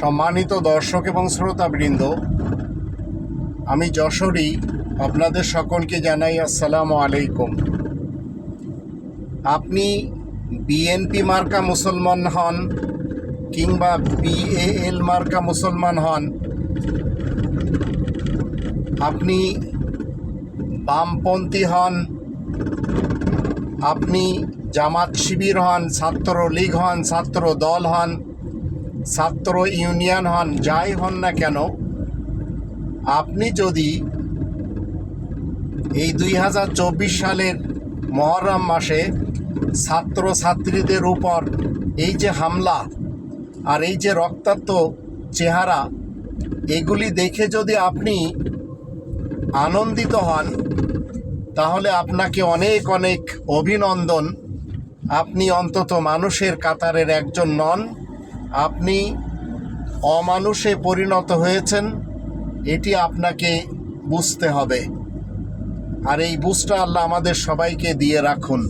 সম্মানিত দর্শক এবং শ্রোতাবৃন্দ, আমি যশোরী, আপনাদের সকলকে জানাই আসসালামু আলাইকুম। আপনি বিএনপি মার্কা মুসলমান হন কিংবা বিএএল মার্কা মুসলমান হন, আপনি বামপন্থী হন, আপনি জামাত শিবির হন ছাত্র লীগ হন ছাত্র দল হন ছাত্র ইউনিয়ন হন, যাই হন না কেন, আপনি যদি এই দুই হাজার চব্বিশ সালের মহরম মাসে ছাত্র ছাত্রীদের উপর এই যে হামলা আর এই যে রক্তাক্ত চেহারা, এগুলি দেখে যদি আপনি আনন্দিত হন, তাহলে আপনাকে অনেক অনেক অভিনন্দন। আপনি অন্তত মানুষের কাতারের একজন নন। আপনি অমানুষে পরিণত হয়েছেন, এটি আপনাকে বুঝতে হবে। আর এই বুঝটা আল্লাহ আমাদের সবাইকে দিয়ে রাখুন।